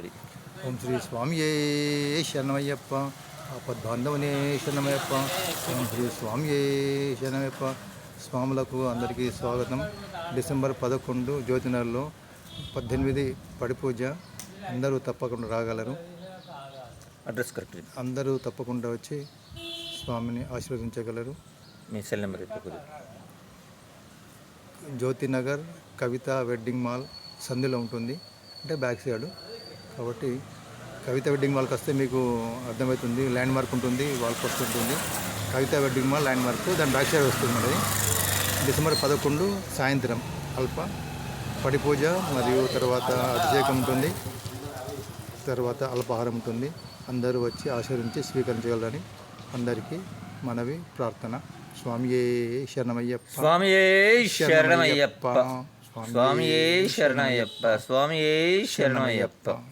Ready. ఓం శ్రీ స్వామియే శరణమయ్యప్ప ఆపద్బాంధవనే శరణమయ్యప్ప ఓం శ్రీ స్వామియే శరణమయ్యప్ప. స్వాములకు అందరికీ స్వాగతం. డిసెంబర్ పదకొండు జ్యోతినగర్లో పద్దెనిమిది పడి పూజ. అందరూ తప్పకుండా రాగలరు. అడ్రస్ కరెక్ట్ అందరూ తప్పకుండా వచ్చి స్వామిని ఆశీర్వదించగలరు. మీ cell number Jyothinagar Kavitha wedding mall సంధిలో ఉంటుంది. అంటే బ్యాక్ సైడ్. కాబట్టి కవిత వెడ్డింగ్ మాల్కి వస్తే మీకు అర్థమవుతుంది ల్యాండ్ మార్క్ ఉంటుంది పోస్ట్ ఉంటుంది. Kavitha wedding mall landmark దాని బ్యాక్ సైడ్ వస్తుంది మనది డిసెంబర్ పదకొండు సాయంత్రం అల్ప పడి పూజ మరియు తర్వాత అభిషేకం ఉంటుంది. తర్వాత అల్పాహారం ఉంటుంది. అందరూ వచ్చి ఆశీర్వించి స్వీకరించగలరని అందరికీ మనవి ప్రార్థన. స్వామియే శరణమయ్యప్ప. స్వామియే శరణమయ్యప్ప. స్వామియే శరణమయ్యప్ప. స్వామియే శరణమయ్యప్ప.